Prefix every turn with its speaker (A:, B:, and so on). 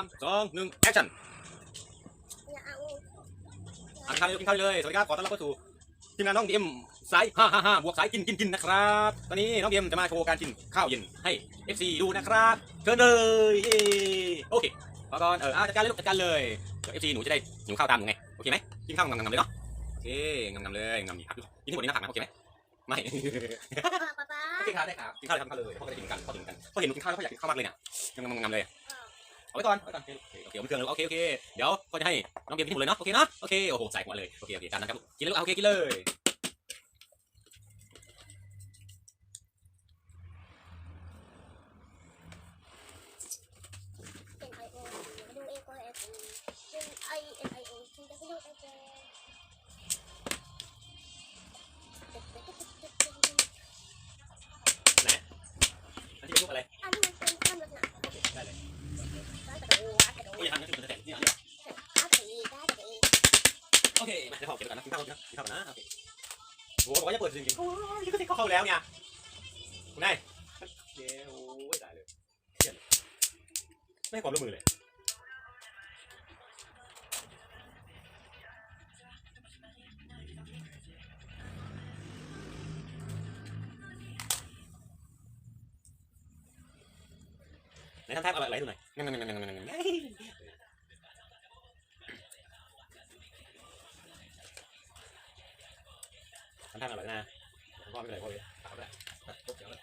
A: ามสองหนึ่งแอคชั่น
B: อย่าเอาอ่านข้าว
A: เลยกินข้าวเลย สวัสดีครับ ขอต้อนรับเข้าสู่ทีมงานน้องดีเอ็มสายห้าห้าห้าบวกสายกินกินกินนะครับ ตอนนี้น้องดีเอ็มจะมาโชว์การกินข้าวเย็นให้ FC ดูนะครับเชิญเลยเย้โอเคพอก่อนเอออะจัดการเลยลูกจัดการเลยเดี๋ยว FC หนูจะได้หิวข้าวตามหนูไง โอเคไหมกินข้าวงำๆเลยเนาะ โอเคงำๆเลยงำๆครับกินทั้งหมดนี้นะผักนะโอเคไหมไม่
B: ป๊าป๊าโอเคคร
A: ับได้ครับกินข้าวเลยทำข้าวเลยพ่อก็ได้กินกันพ่อกินกันพ่อเห็นหนูกินข้าวแล้วพ่ออยากกินข้าวมากเลยเนี่ยงำๆงำๆเลย
B: เ
A: อาไว้ก่อนเอาไว้ก่อนโอเคโอเคโอเคเครื่องเลยโอเคโอเคเดี๋ยวก็จะให้น้องเบียร์กินหมดเลยเนาะโอเคเนาะโอเคโอ้โหใส่หัวเลยโอเคโอเคจานนะครับกินเลยลูกเอาโอเคกินเลย โอเคมาเดี๋ยวขอเก็บไว้ก่อนนะกินข้าวก่อนนะกินข้าวก่อนนะโอเคโอ้โหบอกว่าจะเปิดจริงๆโอ้ยนี่ก็ติดเข้าแล้วเนี่ยคุณนายเย้โอ้ยตายเลยเครียดเลยไม่ให้ความร่วมมือเลยไหนทำท่าอะไรให้ดูหน่อยงั้นงั้นงั้น ข้างๆอร่อยนะพ่อไม่เป็นไรตามเลยตัดก็เจ๋งเลย